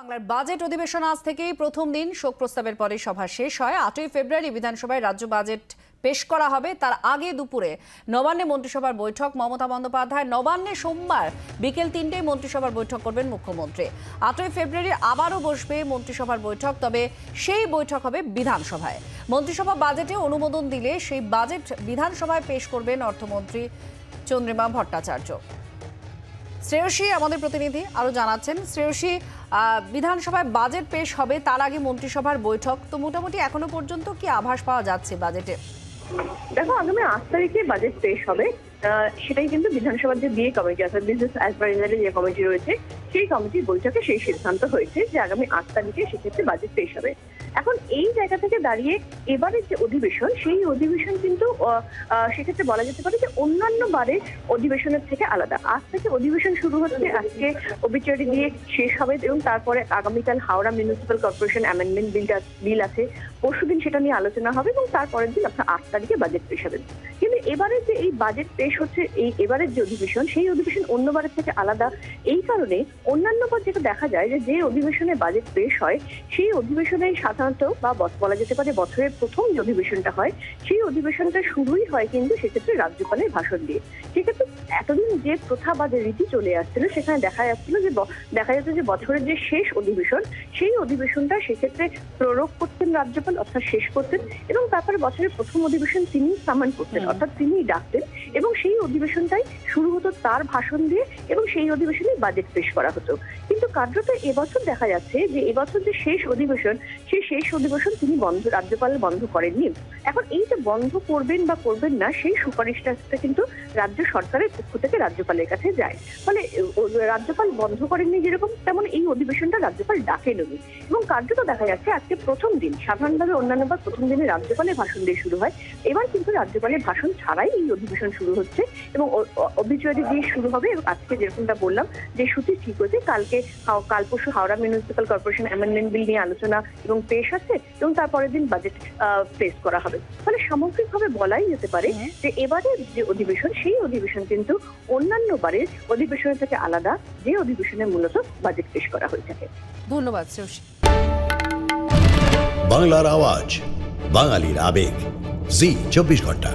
বাংলার বাজেট অধিবেশন আজ থেকেই প্রথম দিন। শোক প্রস্তাবের পরে সভা শেষ হয়। আটই ফেব্রুয়ারি বিধানসভায় রাজ্য বাজেট পেশ করা হবে। তার আগে দুপুরে নবান্নে মন্ত্রিসভার বৈঠক মমতা বন্দ্যোপাধ্যায়। নবান্নে সোমবার বিকেল তিনটেই মন্ত্রিসভার বৈঠক করবেন মুখ্যমন্ত্রী। আটই ফেব্রুয়ারি আবারও বসবে মন্ত্রিসভার বৈঠক, তবে সেই বৈঠক হবে বিধানসভায়। মন্ত্রিসভা বাজেটে অনুমোদন দিলে সেই বাজেট বিধানসভায় পেশ করবেন অর্থমন্ত্রী চন্দ্রিমা ভট্টাচার্য। শ্রেয়সী আমাদের প্রতিনিধি আরও জানাচ্ছেন, শ্রেয়সী বিধানসভায় বাজেট পেশ হবে, তার আগে মন্ত্রিসভার বৈঠক। তো মোটামুটি এখনও পর্যন্ত কি আভাস পাওয়া যাচ্ছে বাজেটে? দেখো, আগামী আট তারিখে বাজেট পেশ হবে। সেটাই কিন্তু বিধানসভার যে বিয়ে কমিটি, অর্থাৎ বিজনেস অ্যাডভাইজারি যে কমিটি রয়েছে সেই কমিটির বৈঠকে সেই সিদ্ধান্ত হয়েছে যে আগামী আট তারিখে সেক্ষেত্রে বাজেট পেশ হবে। এখন এই জায়গা থেকে দাঁড়িয়ে এবারের যে অধিবেশন, সেই অধিবেশন কিন্তু সেক্ষেত্রে বলা যেতে পারে যে অন্যান্য বারে অধিবেশনের থেকে আলাদা। আজ থেকে অধিবেশন শুরু হচ্ছে, আজকে অবিচারি দিয়ে শেষ হবে এবং তারপরে আগামীকাল Howrah municipal corporation amendment bill bill আছে। পরশুদিন সেটা নিয়ে আলোচনা হবে এবং তারপরের দিন আপনার আট তারিখে বাজেট পেশ হবে। এবারের যে এই বাজেট পেশ হচ্ছে এই এবারের যে অধিবেশন, সেই অধিবেশন অন্যবারের থেকে আলাদা। এই কারণে অন্যান্য বার যেটা দেখা যায় যে যে অধিবেশনে বাজেট পেশ হয়, সেই অধিবেশনে সাধারণত বা বলা যেতে পারে বছরের প্রথম যে অধিবেশনটা হয়, সেই অধিবেশনটা শুরুই হয় কিন্তু সেক্ষেত্রে রাজ্যপালের ভাষণ দিয়ে। সেক্ষেত্রে এতদিন যে প্রথা বা যে রীতি চলে আসছিল সেখানে দেখা যাচ্ছিল যে দেখা যাচ্ছে যে বছরের যে শেষ অধিবেশন সেই অধিবেশনটা সেক্ষেত্রে প্রয়োগ করতেন রাজ্যপাল অর্থাৎ শেষ করতেন এবং তারপরে বছরের প্রথম অধিবেশন তিনি সামান করতেন অর্থাৎ তিনি ডাকতেন। এবং সেই অধিবেশনটাই শুরু হতো তার ভাষণ দিয়ে এবং সেই অধিবেশনে বাজেট পেশ করা হতো। কিন্তু কার্যত এবছর দেখা যাচ্ছে যে এবছর যে শেষ অধিবেশন, সেই শেষ অধিবেশন তিনি বন্ধ, রাজ্যপাল বন্ধ করেননি। এখন এই যে বন্ধ করবেন বা করবেন না, সেই সুপারিশটা কিন্তু রাজ্য সরকারের পক্ষ থেকে রাজ্যপালের কাছে যায়। ফলে রাজ্যপাল বন্ধ করেননি যেরকম, তেমন এই অধিবেশনটা রাজ্যপাল ডাকেননি। এবং কার্যত দেখা যাচ্ছে আজকে প্রথম দিন, সাধারণভাবে অন্যান্যবার প্রথম দিনে রাজ্যপালের ভাষণ দিয়ে শুরু হয়। এবার কিন্তু রাজ্যপালের ভাষণ ছাড়াই এই অধিবেশন শুরু হচ্ছে এবং অবিচুয়ারি দিয়ে শুরু হবে এবং আজকে যেরকমটা বললাম যে সূচি ঠিক হয়েছে কালকে কাল পরশু Howrah municipal corporation amendment bill নিয়ে আলোচনা এবং পেশ আছে এবং তারপরের দিন বাজেট পেশ করা হবে। ফলে সামগ্রিকভাবে বলাই যেতে পারে যে এবারের যে অধিবেশন সেই অধিবেশন কিন্তু অন্যান্য বারের অধিবেশনের থেকে আলাদা যে অধিবেশনে মূলত বাজেট পেশ করা হয়ে থাকে। ধন্যবাদ বাংলার আওয়াজ বাঙালির আবেগ। জি চব্বিশ ঘণ্টা।